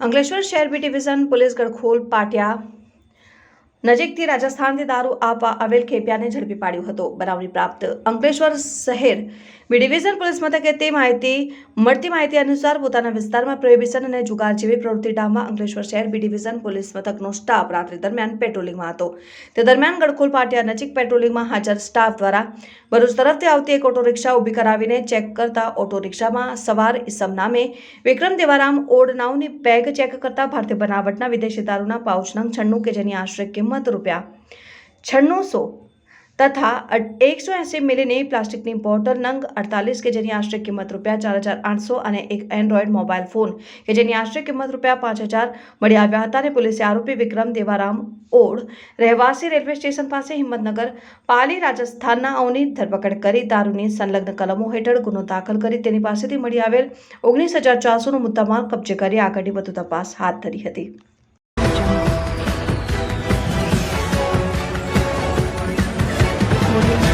અંકલેશ્વર શહેર B division police ગળખોલ પાટિયા. નજીકથી રાજસ્થાનથી દારૂ આપવા આવેલ ખેપિયાને ઝડપી પાડ્યો હતો. બનાવની પ્રાપ્ત અંકલેશ્વર શહેર બી ડિવિઝન પોલીસ મથકે તે માહિતી મળતી માહિતી અનુસાર પોતાના વિસ્તારમાં પ્રોહિબિશન અને જુગાર જેવી પ્રવૃત્તિ ડામવા અંકલેશ્વર શહેર બી ડિવિઝન પોલીસ મથકનો સ્ટાફ રાત્રિ દરમિયાન પેટ્રોલિંગમાં હતો. તે દરમિયાન ગડખોલ પાટિયા નજીક પેટ્રોલિંગમાં હાજર સ્ટાફ દ્વારા ભરૂચ તરફથી આવતી એક ઓટો રિક્ષા ઊભી કરાવીને ચેક કરતા ઓટો રિક્ષામાં સવાર ઇસમ નામે વિક્રમ દેવારામ ઓડ નાવની બેગ ચેક કરતા ભારતીય બનાવટના વિદેશી દારૂના પાઉચના છન્નું કે જેની આશરે કિંમત રૂપિયા છન્નુંસો તથા એકસો એંસી મિલીની પ્લાસ્ટિકની બોટલ નંગ અડતાલીસ કે જેની આશરે કિંમત રૂપિયા ચાર હજાર આઠસો અને એક એન્ડ્રોઈડ મોબાઈલ ફોન કે જેની આશરે કિંમત રૂપિયા પાંચ હજાર મળી આવ્યા હતા અને પોલીસે આરોપી વિક્રમ દેવારામ ઓડ રહેવાસી રેલવે સ્ટેશન પાસે હિંમતનગર પાલી રાજસ્થાનના ઓની ધરપકડ કરી દારૂની સંલગ્ન કલમો હેઠળ ગુનો દાખલ કરી તેની પાસેથી મળી આવેલ ઓગણીસ હજાર ચારસોનો મુદ્દામાલ કબજે કરી આગળની વધુ તપાસ હાથ ધરી હતી. Audio